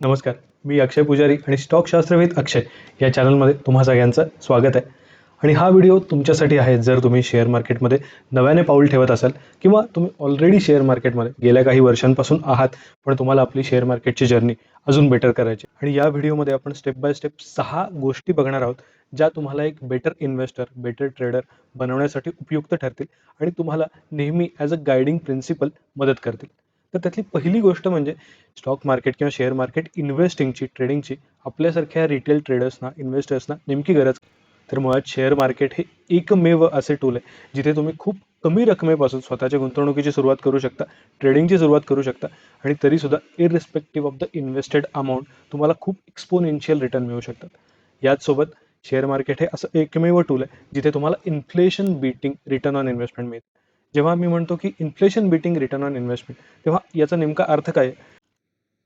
नमस्कार. मी अक्षय पुजारी आणि स्टॉक शास्त्रवेद अक्षय या चॅनलमध्ये तुम्हा सगळ्यांचं स्वागत आहे. आणि हा व्हिडिओ तुमच्यासाठी आहे जर तुम्ही शेअर मार्केटमध्ये नव्याने पाऊल ठेवत असाल किंवा तुम्ही ऑलरेडी शेअर मार्केटमध्ये गेल्या काही वर्षांपासून आहात पण तुम्हाला आपली शेअर मार्केटची जर्नी अजून बेटर करायची आणि या व्हिडिओमध्ये आपण स्टेप बाय स्टेप सहा गोष्टी बघणार आहोत ज्या तुम्हाला एक बेटर इन्व्हेस्टर बेटर ट्रेडर बनवण्यासाठी उपयुक्त ठरतील आणि तुम्हाला नेहमी ॲज अ गायडिंग प्रिन्सिपल मदत करतील. तर त्यातली पहिली गोष्ट म्हणजे स्टॉक मार्केट किंवा शेअर मार्केट इन्व्हेस्टिंगची ट्रेडिंगची आपल्यासारख्या रिटेल ट्रेडर्सना इन्व्हेस्टर्सना नेमकी गरज तर मुळात शेअर मार्केट हे एकमेव असे टूल आहे जिथे तुम्ही खूप कमी रकमेपासून स्वतःच्या गुंतवणुकीची सुरुवात करू शकता ट्रेडिंगची सुरुवात करू शकता आणि तरीसुद्धा irrespective of the invested amount तुम्हाला खूप एक्सपोनेन्शियल रिटर्न मिळू शकतात. याचसोबत शेअर मार्केट हे असं एकमेव टूल आहे जिथे तुम्हाला inflation beating return on investment मिळते. जेव्हा मी म्हणतो की inflation beating return on investment तेव्हा याचा नेमका अर्थ काय?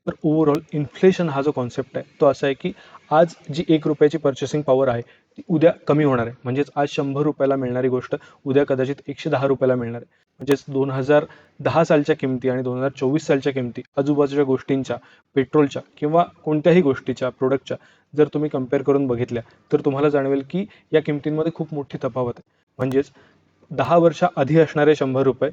तर ओव्हरऑल इन्फ्लेशन हा जो कॉन्सेप्ट आहे तो असा आहे की आज जी एक रुपयाची पर्चेसिंग पॉवर आहे ती उद्या कमी होणार आहे. म्हणजेच आज शंभर रुपयाला मिळणारी गोष्ट उद्या कदाचित एकशे दहा रुपयाला मिळणार आहे. म्हणजेच दोन हजार दहा सालच्या किमती आणि दोन हजार चोवीस सालच्या किमती आजूबाजूच्या गोष्टींच्या पेट्रोलच्या किंवा कोणत्याही गोष्टीच्या प्रोडक्टच्या जर तुम्ही कंपेअर करून बघितल्या तर तुम्हाला जाणवेल की या किमतींमध्ये खूप मोठी तफावत आहे. म्हणजेच दहा वर्षा आधी असणारे शंभर रुपये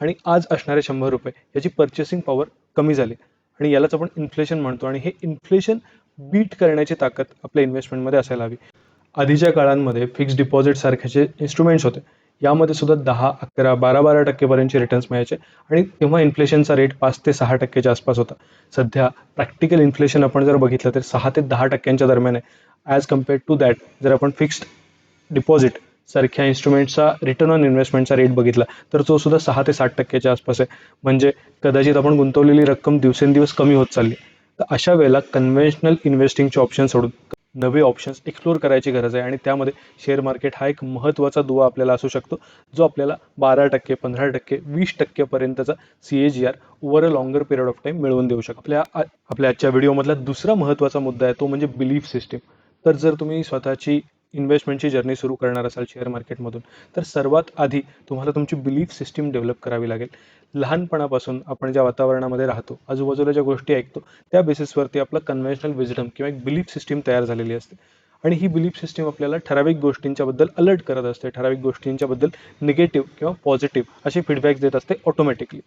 आणि आज असणारे शंभर रुपये याची पर्चेसिंग पॉवर कमी झाली. आणि यालाच आपण इन्फ्लेशन म्हणतो. आणि हे इन्फ्लेशन बीट करण्याची ताकद आपल्या इन्व्हेस्टमेंटमध्ये असायला हवी. आधीच्या काळांमध्ये फिक्स डिपॉझिट सारख्याचे इन्स्ट्रुमेंट्स होते. यामध्ये सुद्धा दहा अकरा बारा बारा टक्केपर्यंतचे रिटर्न्स मिळायचे. आणि तेव्हा इन्फ्लेशनचा रेट पाच ते सहा टक्क्याच्या आसपास होता. सध्या प्रॅक्टिकल इन्फ्लेशन आपण जर बघितलं तर सहा ते दहा टक्क्यांच्या दरम्यान आहे. ॲज कम्पेअर्ड टू दॅट जर आपण फिक्स्ड डिपॉझिट सारख्या इन्स्ट्रुमेंटचा रिटर्न ऑन इन्व्हेस्टमेंटचा रेट बघितला तर तो सुद्धा सहा ते साठ टक्क्याच्या आसपास आहे. म्हणजे कदाचित आपण गुंतवलेली रक्कम दिवसेंदिवस कमी होत चालली तर अशा वेळेला कन्व्हेन्शनल इन्व्हेस्टिंगचे ऑप्शन सोडून नवे ऑप्शन्स एक्सप्लोर करायची गरज आहे. आणि त्यामध्ये शेअर मार्केट हा एक महत्त्वाचा दुवा आपल्याला असू शकतो जो आपल्याला बारा टक्के पंधरा टक्के वीस टक्केपर्यंतचा C A G R over a longer period of time मिळवून देऊ शकतो. आपल्या आपल्या आजच्या व्हिडिओमधला दुसरा महत्त्वाचा मुद्दा आहे तो म्हणजे बिलीफ सिस्टीम तर जर तुम्ही स्वतःची इन्व्हेस्टमेंटची जर्नी सुरू करणार असाल शेअर मार्केटमधून तर सर्वात आधी तुम्हाला तुमची बिलीफ सिस्टीम डेव्हलप करावी लागेल. लहानपणापासून आपण ज्या वातावरणामध्ये राहतो आजूबाजूला ज्या गोष्टी ऐकतो त्या बेसिसवरती आपलं कन्व्हेन्शनल विजडम किंवा एक बिलीफ सिस्टीम तयार झालेली असते. आणि ही बिलीफ सिस्टीम आपल्याला ठराविक गोष्टींच्याबद्दल अलर्ट करत असते. ठराविक गोष्टींच्याबद्दल निगेटिव्ह किंवा पॉझिटिव्ह असे फीडबॅक्स देत असते ऑटोमॅटिकली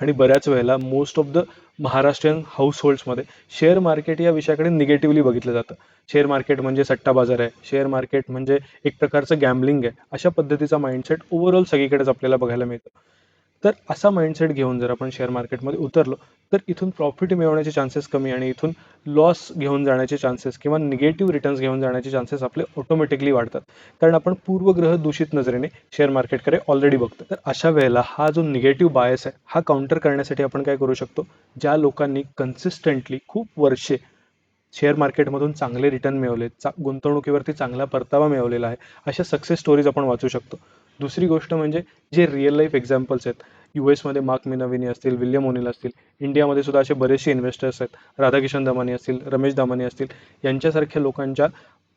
आणि बऱ्याच वेळेला most of the Maharashtrian house होल्ड्समध्ये share market या विषयाकडे निगेटिव्हली बघितलं जातं. शेअर मार्केट म्हणजे सट्टा बाजार आहे. शेअर मार्केट म्हणजे एक प्रकारचं गॅम्बलिंग आहे. अशा पद्धतीचा माइंडसेट ओव्हरऑल सगळीकडेच आपल्याला बघायला मिळतो. तर असा माइंडसेट घेऊन जर आपण शेअर मार्केटमध्ये उतरलो तर इथून प्रॉफिट मिळवण्याचे चान्सेस कमी आणि इथून लॉस घेऊन जाण्याचे चान्सेस किंवा निगेटिव्ह रिटर्न्स घेऊन जाण्याचे चान्सेस आपले ऑटोमॅटिकली वाढतात. कारण आपण पूर्वग्रह दूषित नजरेने शेअर मार्केटकडे ऑलरेडी बघतो. तर अशा वेळेला हा जो निगेटिव्ह बायस आहे हा काउंटर करण्यासाठी आपण काय करू शकतो? ज्या लोकांनी कन्सिस्टंटली खूप वर्षे शेअर मार्केटमधून चांगले रिटर्न मिळवले चा गुंतवणुकीवरती चांगला परतावा मिळवलेला आहे अशा सक्सेस स्टोरीज आपण वाचू शकतो. दुसरी गोष्ट म्हणजे जे रिअल लाईफ एक्झाम्पल्स आहेत यू एसमध्ये मार्क मिनविनी असतील विल्यम ओनिल असतील इंडियामध्ये सुद्धा असे बरेचसे इन्व्हेस्टर्स आहेत राधाकिशन दमानी असतील रमेश दामानी असतील यांच्यासारख्या लोकांच्या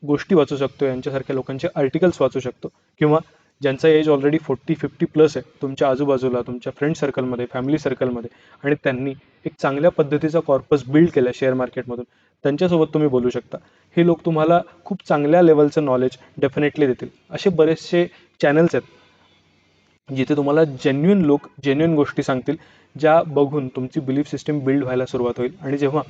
गोष्टी वाचू शकतो यांच्यासारख्या लोकांचे आर्टिकल्स वाचू शकतो. किंवा ज्यांचा age already forty fifty plus आहे तुमच्या आजूबाजूला तुमच्या फ्रेंड सर्कलमध्ये फॅमिली सर्कलमध्ये आणि त्यांनी एक चांगल्या पद्धतीचा कॉर्पस बिल्ड केला शेअर मार्केटमधून त्यांच्यासोबत तुम्ही बोलू शकता. हे लोक तुम्हाला खूप चांगल्या लेवलचं नॉलेज डेफिनेटली देतील. असे बरेचसे चॅनल्स आहेत जिथे तुम्हाला जेन्युन लोक जेन्युन गोष्टी सांगतील ज्या बघून तुमची बिलीफ सिस्टीम बिल्ड व्हायला सुरुवात होईल. आणि जेव्हा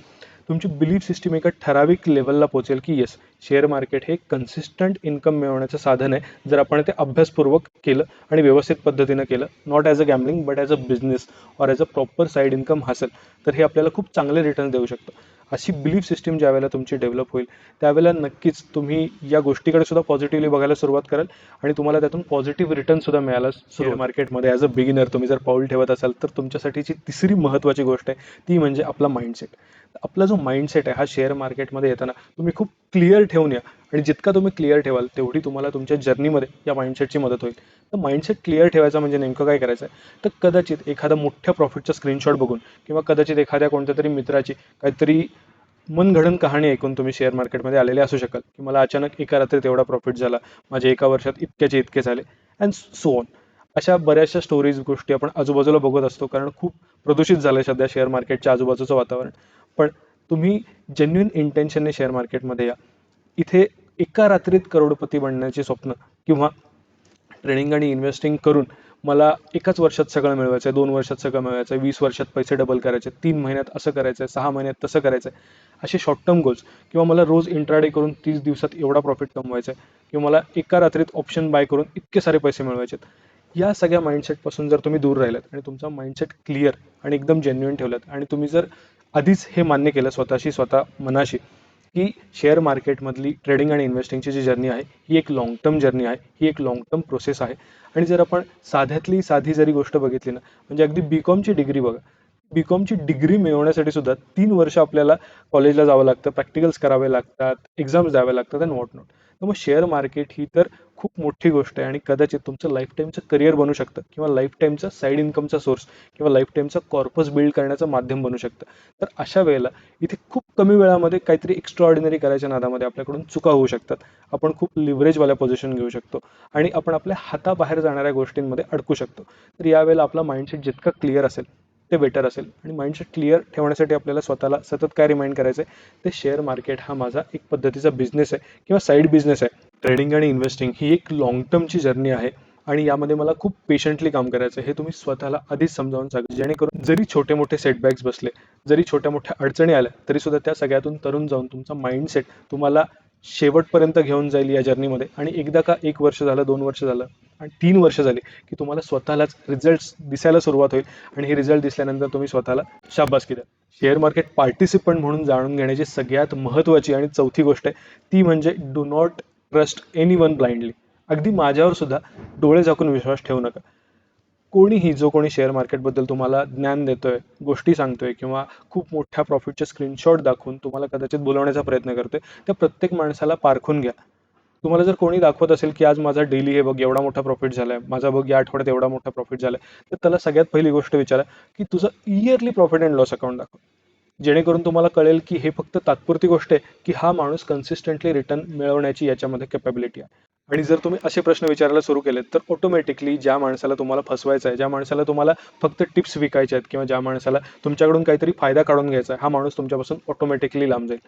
तुमची बिलीफ सिस्टीम एका ठराविक लेवलला पोहोचेल की येस शेअर मार्केट हे कन्सिस्टंट इन्कम मिळवण्याचं साधन आहे. जर आपण ते अभ्यासपूर्वक केलं आणि व्यवस्थित पद्धतीनं केलं not as a gambling but as a business or as a proper side income hustle तर हे आपल्याला खूप चांगले रिटर्न देऊ शकतं. अशी बिलीफ सिस्टीम ज्या वेळेला तुमची डेव्हलप होईल त्यावेळेला नक्कीच तुम्ही या गोष्टीकडे सुद्धा पॉझिटिव्हली बघायला सुरुवात कराल आणि तुम्हाला त्यातून पॉझिटिव्ह रिटर्न सुद्धा मिळाला शेअर मार्केटमध्ये ॲज अ बिगिनर तुम्ही जर पाऊल ठेवत असाल तर तुमच्यासाठीची तिसरी महत्त्वाची गोष्ट आहे ती म्हणजे आपला माइंडसेट आपला जो माइंडसेट आहे हा शेअर मार्केटमध्ये येताना तुम्ही खूप क्लिअर ठेवून या. आणि जितका तुम्ही क्लिअर ठेवाल तेवढी तुम्हाला तुमच्या जर्नीमध्ये या माइंडसेटची मदत होईल. तर माइंडसेट क्लिअर ठेवायचा म्हणजे नेमकं काय करायचं आहे तर कदाचित एखादा मोठ्या प्रॉफिटचा स्क्रीनशॉट बघून किंवा कदाचित एखाद्या कोणत्या तरी मित्राची काहीतरी मनघडण कहाणी ऐकून तुम्ही शेअर मार्केटमध्ये आलेले असू शकाल की मला अचानक एका रात्रीत एवढा प्रॉफिट झाला माझे एका वर्षात इतक्याचे इतके झाले अँड सो ऑन अशा बऱ्याचशा स्टोरीज गोष्टी आपण आजूबाजूला बघत असतो कारण खूप प्रदूषित झालं सध्या शेअर मार्केटच्या आजूबाजूचं वातावरण. पण तुम्ही जेन्युइन इंटेन्शनने शेअर मार्केटमध्ये या. इथे एका रात्रीत करोडपती बनण्याचे स्वप्न किंवा ट्रेडिंग आणि इन्व्हेस्टिंग करून मला एकाच वर्षात सगळं मिळवायचं आहे दोन वर्षात सगळं मिळवायचं आहे वीस वर्षात पैसे डबल करायचे तीन महिन्यात असं करायचं आहे सहा महिन्यात तसं करायचं आहे असे शॉर्ट टर्म गोल्स किंवा मला रोज इंट्राडे करून तीस दिवसात एवढा प्रॉफिट कमवायचा आहे किंवा मला एका रात्रीत ऑप्शन बाय करून इतके सारे पैसे मिळवायचे आहेत या सगळ्या माइंडसेटपासून जर तुम्ही दूर राहिलात आणि तुमचा माइंडसेट क्लिअर आणि एकदम जेन्युइन ठेवलात आणि तुम्ही जर आधीच हे मान्य केलं स्वतःशी स्वतः मनाशी की शेअर मार्केटमधली ट्रेडिंग आणि इन्व्हेस्टिंगची जी जर्नी आहे ही एक लाँग टर्म जर्नी आहे ही एक लाँग टर्म प्रोसेस आहे. आणि जर आपण साध्यातली साधी जरी गोष्ट बघितली ना म्हणजे अगदी बी कॉमची डिग्री बघा. बी कॉमची डिग्री मिळवण्यासाठी सुद्धा तीन वर्ष आपल्याला कॉलेजला जावं लागतं प्रॅक्टिकल्स करावे लागतात एक्झाम्स द्यावे लागतात अँड वॉट नॉट तर मग शेअर मार्केट ही तर खूप मोठी गोष्ट आहे. आणि कदाचित तुमचं लाईफ टाईमचं करिअर बनू शकतं. किंवा लाईफ टाईमचा साईड इन्कमचा सोर्स किंवा लाईफ टाईमचा कॉर्पस बिल्ड करण्याचं माध्यम बनू शकतं. तर अशा वेळेला इथे खूप कमी वेळामध्ये काहीतरी एक्स्ट्रा ऑर्डिनरी करायच्या नादामध्ये आपल्याकडून चुका होऊ शकतात. आपण खूप लिव्हरेजवाल्या पोझिशन घेऊ शकतो. आणि आपण आपल्या हाताबाहेर जाणाऱ्या गोष्टींमध्ये अडकू शकतो. तर यावेळेला आपला माइंडसेट जितका क्लिअर असेल ते बेटर असेल. आणि माइंडसेट क्लिअर ठेवण्यासाठी आपल्याला स्वतःला सतत काय रिमाइंड करायचं आहे ते शेअर मार्केट हा माझा एक पद्धतीचा बिझनेस आहे किंवा साईड बिझनेस आहे. ट्रेडिंग आणि इन्व्हेस्टिंग ही एक लाँग टर्मची जर्नी आहे. आणि यामध्ये मला खूप पेशंटली काम करायचं आहे हे तुम्ही स्वतःला आधीच समजावून सांगा. जेणेकरून जरी छोटे मोठे सेटबॅक्स बसले जरी छोट्या मोठ्या अडचणी आल्या तरी सुद्धा त्या सगळ्यातून तरुण जाऊन तुमचा माइंडसेट तुम्हाला शेवटपर्यंत घेऊन जाईल या जर्नीमध्ये आणि एकदा का एक वर्ष झालं दोन वर्ष झालं आणि तीन वर्ष झाली की तुम्हाला स्वतःलाच रिझल्ट दिसायला सुरुवात होईल. आणि हे रिझल्ट दिसल्यानंतर तुम्ही स्वतःला शाबासकी द्या. शेअर मार्केट पार्टिसिपंट म्हणून जाणून घेण्याची सगळ्यात महत्त्वाची आणि चौथी गोष्ट आहे ती म्हणजे do not trust anyone blindly अगदी माझ्यावर सुद्धा डोळे झाकून विश्वास ठेवू नका. कोणीही जो कोणी शेअर मार्केटबद्दल तुम्हाला ज्ञान देतोय गोष्टी सांगतोय किंवा खूप मोठ्या प्रॉफिटचे स्क्रीनशॉट दाखवून तुम्हाला कदाचित बोलवण्याचा प्रयत्न करतोय त्या प्रत्येक माणसाला पारखून घ्या. तुम्हाला जर कोणी दाखवत असेल की आज माझा डेली हे बघ एवढा मोठा प्रॉफिट झालाय माझा बघ या आठवड्यात एवढा मोठा प्रॉफिट झालाय तर त्याला सगळ्यात पहिली गोष्ट विचारा की तुझं yearly profit and loss account दाखव. जेणेकरून तुम्हाला कळेल की हे फक्त तात्पुरती गोष्ट आहे की हा माणूस कन्सिस्टंटली रिटर्न मिळवण्याची याच्यामध्ये कॅपॅबिलिटी आहे. आणि जर तुम्ही असे प्रश्न विचारायला सुरू केलेत तर ऑटोमॅटिकली ज्या माणसाला तुम्हाला फसवायचं आहे ज्या माणसाला तुम्हाला फक्त टिप्स विकायच्या आहेत किंवा ज्या माणसाला तुमच्याकडून काहीतरी फायदा काढून घ्यायचा आहे हा माणूस तुमच्यापासून ऑटोमॅटिकली लांब जाईल.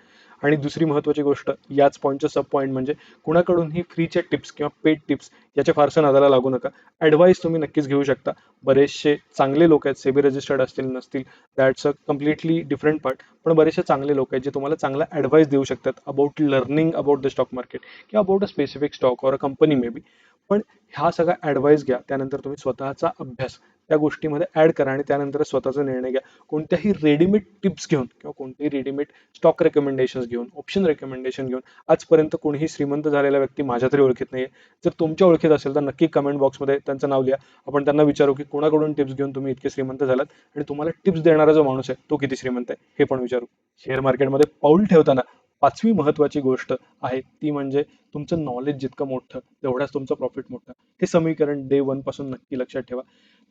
आणि दुसरी महत्त्वाची गोष्ट याच पॉईंटचं सब पॉईंट म्हणजे कुणाकडूनही फ्रीच्या टिप्स किंवा पेड टिप्स याच्या फारसं नादाला लागू नका. ॲडवाईस तुम्ही नक्कीच घेऊ शकता. बरेचसे चांगले लोक आहेत सेबी रजिस्टर्ड असतील नसतील that's a completely different part पण बरेचसे चांगले लोक आहेत जे तुम्हाला चांगला ॲडवाईस देऊ शकतात about learning about the stock market किंवा about a specific stock or a company maybe पण हा सगळा ॲडवाईस घ्या त्यानंतर तुम्ही स्वतःचा अभ्यास त्या गोष्टीमध्ये ॲड करा आणि त्यानंतर स्वतःचा निर्णय घ्या. कोणत्याही रेडीमेड टिप्स घेऊन किंवा कोणतेही रेडीमेड स्टॉक रेकमेंडेशन्स घेऊन ऑप्शन रेकमेंडेशन घेऊन आजपर्यंत कोणीही श्रीमंत झालेला व्यक्ती माझ्या तरी ओळखीत नाही जर तुमच्या ओळखीत असेल तर नक्की कमेंट बॉक्समध्ये त्यांचं नाव लिहा. आपण त्यांना विचारू की कोणाकडून टिप्स घेऊन तुम्ही इतके श्रीमंत झालात? आणि तुम्हाला टिप्स देणारा जो माणूस आहे तो किती श्रीमंत आहे? हे पण विचारू. शेअर मार्केटमध्ये पाऊल ठेवताना पाचवी महत्वाची गोष्ट आहे ती म्हणजे तुमचं नॉलेज जितकं मोठं तेवढाच तुमचं प्रॉफिट मोठं. हे समीकरण डे वनपासून नक्की लक्षात ठेवा.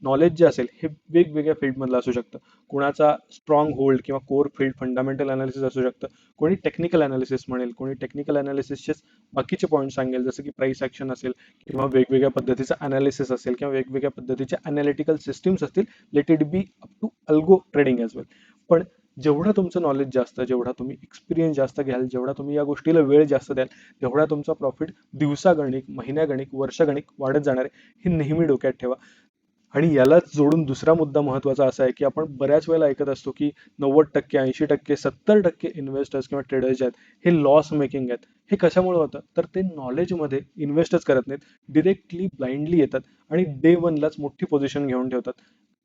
नॉलेज जे असेल हे वेगवेगळ्या फील्डमधलं असू शकतं. कुणाचा स्ट्रॉंग होल्ड किंवा कोर फील्ड फंडामेंटल अनालिसिस असू शकतं. कोणी टेक्निकल अनालिसिस म्हणेल कोणी टेक्निकल अनालिसिसचे बाकीचे पॉईंट सांगेल जसं की प्राइस ॲक्शन असेल किंवा वेगवेगळ्या पद्धतीचं अनालिसिस असेल किंवा वेगवेगळ्या पद्धतीचे अनालिटिकल सिस्टीम्स असतील let it be up to algo trading as well पण जेवढं तुमचं नॉलेज जास्त जेवढा तुम्ही एक्सपिरियन्स जास्त घ्याल जेवढा तुम्ही या गोष्टीला वेळ जास्त द्याल तेवढा तुमचा प्रॉफिट दिवसागणिक महिन्यागणिक वर्षगणिक वाढत जाणार आहे हे नेहमी डोक्यात ठेवा. आणि यालाच जोडून दुसरा मुद्दा महत्त्वाचा असा आहे की आपण बऱ्याच वेळेला ऐकत असतो की नव्वद टक्के ऐंशी टक्के सत्तर टक्के इन्व्हेस्टर्स किंवा ट्रेडर्स जे आहेत हे लॉस मेकिंग आहेत. हे कशामुळे होतं? तर ते नॉलेजमध्ये इन्व्हेस्टच करत नाहीत. डिरेक्टली ब्लाइंडली येतात आणि डे वनलाच मोठी पोझिशन घेऊन ठेवतात.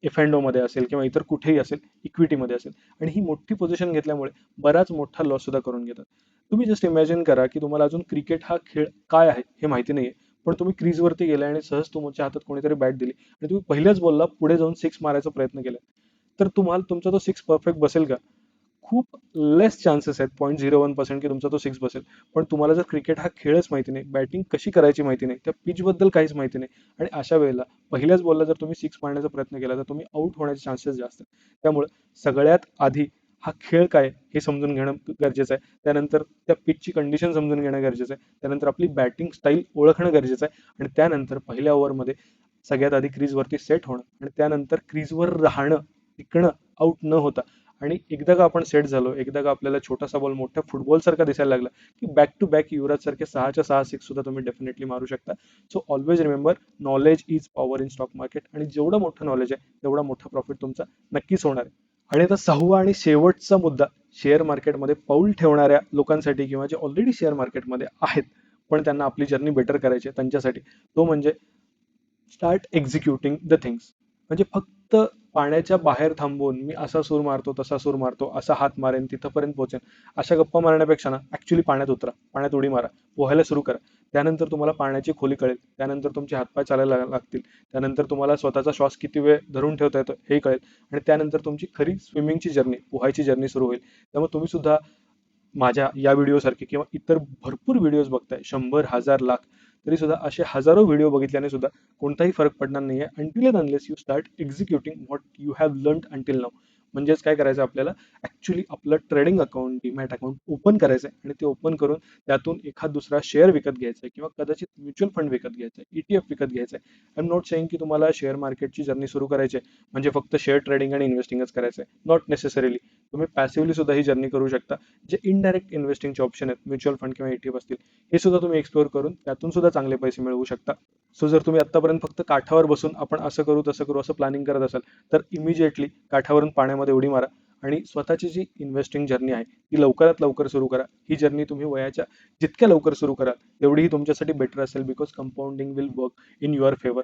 एफ अँड असेल किंवा इतर कुठेही असेल इक्विटीमध्ये असेल. आणि ही मोठी पोझिशन घेतल्यामुळे बराच मोठा लॉस सुद्धा करून घेतात. तुम्ही जस्ट इमॅजिन करा की तुम्हाला अजून क्रिकेट हा खेळ काय आहे हे माहिती नाही आहे पण तुम्ही क्रीजवरती गेला आणि सहज तुमच्या हातात कोणीतरी बॅट दिली आणि तुम्ही पहिल्याच बॉलला पुढे जाऊन सिक्स मारायचा प्रयत्न केला तर तुम्हाला तुमचा तो सिक्स परफेक्ट बसेल का? खूप लेस चान्सेस आहेत. पॉईंट झिरो वन पर्सेंट की तुमचा तो सिक्स बसेल. पण तुम्हाला जर क्रिकेट हा खेळच माहिती नाही बॅटिंग कशी करायची माहिती नाही त्या पिचबद्दल काहीच माहिती नाही. आणि अशा वेळेला पहिल्याच बॉलला जर तुम्ही सिक्स मारण्याचा प्रयत्न केला तर तुम्ही आउट होण्याचे चान्सेस जास्त त्यामुळे सगळ्यात आधी हा खेळ काय हे समजून घेणं गरजेचं आहे. त्यानंतर त्या पिचची कंडिशन समजून घेणं गरजेचं आहे. त्यानंतर आपली बॅटिंग स्टाईल ओळखणं गरजेचं आहे. आणि त्यानंतर पहिल्या ओव्हरमध्ये सगळ्यात आधी क्रीजवरती सेट होणं. आणि त्यानंतर क्रीजवर राहणं टिकणं आउट न होता. आणि एकदा का आपण सेट झालो एकदा का आपल्याला छोटासा बॉल मोठ्या फुटबॉलसारखा दिसायला लागला की बॅक टू बॅक युवराज सारखे सहाच्या सहा सिक्स सुद्धा तुम्ही डेफिनेटली मारू शकता. So always remember knowledge is power in stock market आणि जेवढं मोठं नॉलेज आहे तेवढा मोठा प्रॉफिट तुमचा नक्कीच होणार आहे. आणि आता सहावा आणि शेवटचा मुद्दा शेअर मार्केटमध्ये पाऊल ठेवणाऱ्या लोकांसाठी किंवा जे ऑलरेडी शेअर मार्केटमध्ये आहेत पण त्यांना आपली जर्नी बेटर करायची आहे त्यांच्यासाठी तो म्हणजे स्टार्ट एक्झिक्युटिंग द थिंग्स म्हणजे फक्त पाण्याच्या बाहेर थांबून मी असा सूर मारतो तसा सूर मारतो असा हात मारेन तिथंपर्यंत पोहोचेन अशा गप्पा मारण्यापेक्षा ना ऍक्च्युली पाण्यात उतरा पाण्यात उडी मारा पोहायला सुरू करा. त्यानंतर तुम्हाला पाण्याची खोली कळेल त्यानंतर तुमचे हातपाय चालायला लागतील त्यानंतर तुम्हाला स्वतःचा श्वास किती वेळ धरून ठेवता येतो हे कळेल आणि त्यानंतर तुमची खरी स्विमिंगची जर्नी पोहायची जर्नी सुरू होईल. त्यामुळे तुम्ही सुद्धा माझ्या या व्हिडिओसारखे किंवा इतर भरपूर व्हिडिओज बघताय शंभर हजार लाख तरी सुद्धा असे हजारो व्हिडिओ बघितल्याने सुद्धा कोणताही फरक पडणार नाही आहे until and unless you start executing what you have learn until now म्हणजेच काय करायचं आपल्याला? ऍक्च्युली आपलं trading account demat account open करायचं आहे आणि ते ओपन करून त्यातून एखाद दुसरा शेअर विकत घ्यायचा आहे किंवा कदाचित म्युच्युअल फंड विकत घ्यायचा आहे ईटीएफ विकत घ्यायचं आहे आय एम नॉट सेईंग की तुम्हाला शेअर मार्केटची जर्नी सुरू करायची आहे म्हणजे फक्त शेअर ट्रेडिंग आणि इन्व्हेस्टिंगच करायचं आहे नॉट नेसेसरीली तुम्ही पॅसिव्हली सुद्धा ही जर्नी करू शकता. जे इनडायरेक्ट इन्व्हेस्टिंगचे ऑप्शन आहेत म्युच्युअल फंड किंवा ईटीएफ असतील हे सुद्धा तुम्ही एक्सप्लोर करून त्यातून सुद्धा चांगले पैसे मिळवू शकता. सो जर तुम्ही आतापर्यंत फक्त काठावर बसून आपण असं करू तसं करू असं प्लॅनिंग करत असाल तर इमिजिएटली काठावरून पाण्यामध्ये उडी मारा. आणि स्वतःची जी इन्व्हेस्टिंग जर्नी आहे ती लवकरात लवकर सुरू करा. ही जर्नी तुम्ही वयाच्या जितक्या लवकर सुरू कराल तेवढी तुमच्यासाठी बेटर असेल because compounding will work in your favour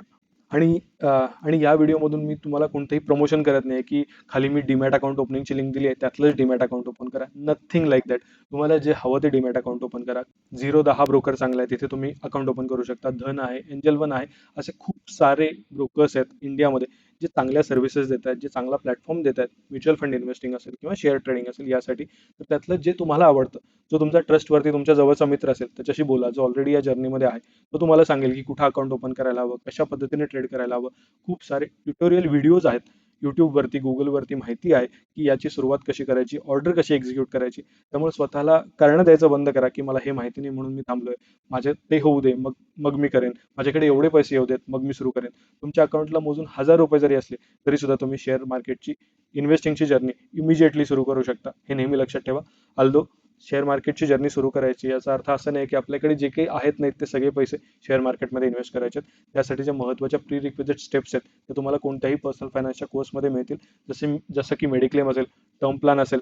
आणि आणि या व्हिडिओमधून मी तुम्हाला कोणतंही प्रमोशन करत नाही की खाली मी डीमॅट अकाउंट ओपनिंगची लिंक दिली आहे त्यातलंच डीमॅट अकाउंट ओपन करा. नथिंग लाईक दॅट तुम्हाला जे हवं ते डीमॅट अकाउंट ओपन करा. झिरो दहा ब्रोकर चांगला आहे तिथे तुम्ही अकाउंट ओपन करू शकता. धन आहे एंजल वन आहे असे खूप सारे ब्रोकर्स आहेत इंडियामध्ये जे चांगल्या सर्व्हिसेस देत आहेत जे चांगला प्लॅटफॉर्म देत आहेत म्युच्युअल फंड इन्व्हेस्टिंग असेल किंवा शेअर ट्रेडिंग असेल यासाठी तर त्यातलं जे तुम्हाला आवडतं जो तुमचा ट्रस्टवरती तुमच्या जवळचा मित्र असेल त्याच्याशी बोला जो ऑलरेडी या जर्नीमध्ये आहे तो तुम्हाला सांगेल की कुठं अकाउंट ओपन करायला हवं कशा पद्धतीने ट्रेड करायला हवं. खूप सारे ट्युटोरियल व्हिडिओज आहेत. यूट्यूबवरती गुगलवरती माहिती आहे की याची सुरुवात कशी करायची ऑर्डर कशी एक्झिक्यूट करायची त्यामुळे स्वतःला कारण द्यायचं बंद करा की मला हे माहिती नाही म्हणून मी थांबलोय. माझे ते होऊ दे मग मग मी करेन. माझ्याकडे एवढे पैसे येऊ देत मग मी सुरू करेन. तुमच्या अकाउंटला मोजून हजार रुपये जरी असले तरी सुद्धा तुम्ही शेअर मार्केटची इन्व्हेस्टिंगची जर्नी इमिजिएटली सुरू करू शकता. हे नेहमी लक्षात ठेवा. अल्दो शेअर मार्केटची जर्नी सुरू करायची. याचा अर्थ असा नाही की आपल्याकडे जे काही आहेत नाहीत ते सगळे पैसे शेअर मार्केटमध्ये इन्व्हेस्ट करायचे त्यासाठी ज्या महत्त्वाच्या प्री रिक्वेजेट स्टेप्स आहेत ते तुम्हाला कोणत्याही पर्सनल फायनान्सच्या कोर्समध्ये मिळतील. जसे जसं की मेडिक्लेम असेल टर्म प्लॅन असेल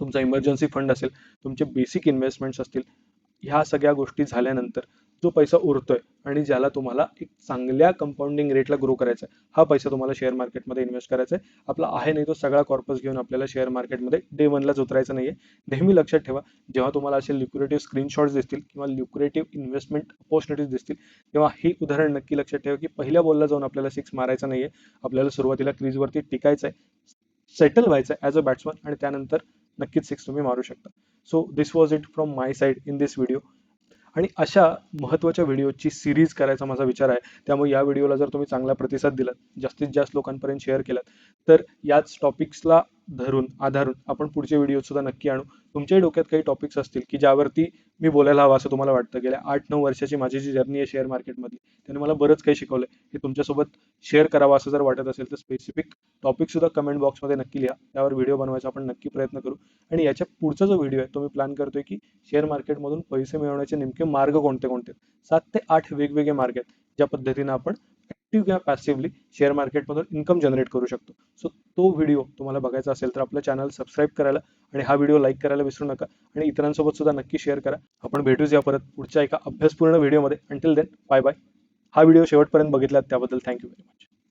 तुमचा इमर्जन्सी फंड असेल तुमचे बेसिक इन्व्हेस्टमेंट्स असतील ह्या सगळ्या गोष्टी झाल्यानंतर जो पैसा उरतोय आणि ज्याला तुम्हाला एक चांगल्या कंपाऊंडिंग रेटला ग्रो करायचा आहे हा पैसा तुम्हाला शेअर मार्केटमध्ये इन्व्हेस्ट करायचा आहे. आपला आहे नाही तो सगळा कॉर्पस घेऊन आपल्याला शेअर मार्केटमध्ये डे वनलाच उतरायचं नाही आहे नेहमी लक्षात ठेवा जेव्हा तुम्हाला असे लिक्युरेटिव्ह स्क्रीनशॉट्स दिसतील किंवा लिक्युरेटिव्ह इन्व्हेस्टमेंट अपॉर्च्युनिटीज दिसतील तेव्हा हे उदाहरण नक्की लक्षात ठेवा की पहिल्या बॉलला जाऊन आपल्याला सिक्स मारायचा आहे आपल्याला सुरुवातीला क्रीजवरती टिकायचं आहे सेटल व्हायचं आहे ॲज अ बॅट्समन आणि त्यानंतर नक्कीच सिक्स तुम्ही मारू शकता. So this was it from my side in this video आणि अशा महत्त्वाच्या व्हिडिओची सिरीज करायचा माझा विचार आहे. त्यामुळे या व्हिडिओला जर तुम्ही चांगला प्रतिसाद दिलात जास्तीत जास्त लोकांपर्यंत शेअर केलात तर याच टॉपिक्सला धरून आधारून आपण पुढचे व्हिडिओ सुद्धा नक्की आणू. तुमच्याही डोक्यात काही टॉपिक्स असतील की ज्यावरती मी बोलायला हवं असं तुम्हाला वाटतं गेल्या आठ नऊ वर्षाची माझी जी जर्नी आहे शेअर मार्केटमधली त्याने मला बरंच काही शिकवलं हे तुमच्यासोबत शेअर करावं असं जर वाटत असेल तर स्पेसिफिक टॉपिक सुद्धा कमेंट बॉक्समध्ये नक्की लिहा. त्यावर व्हिडिओ बनवायचा आपण नक्की प्रयत्न करू. आणि याच्या पुढचा जो व्हिडिओ आहे तो मी प्लॅन करतोय की शेअर मार्केटमधून पैसे मिळवण्याचे नेमके मार्ग कोणते कोणते सात ते आठ वेगवेगळे मार्ग आहेत ज्या पद्धतीने आपण ऍक्टिव्ह किंवा पॅसिव्हली शेअर मार्केटमधून इन्कम जनरेट करू शकतो. सो तो व्हिडिओ तुम्हाला बघायचा असेल तर आपलं चॅनल सबस्क्राईब करायला आणि हा व्हिडिओ लाईक करायला विसरू नका आणि इतरांसोबत सुद्धा नक्की शेअर करा. आपण भेटूया परत पुढच्या एका अभ्यासपूर्ण व्हिडिओमध्ये अंटिल देन बाय बाय हा व्हिडिओ शेवटपर्यंत बघितलात त्याबद्दल थँक्यू व्हेरी मच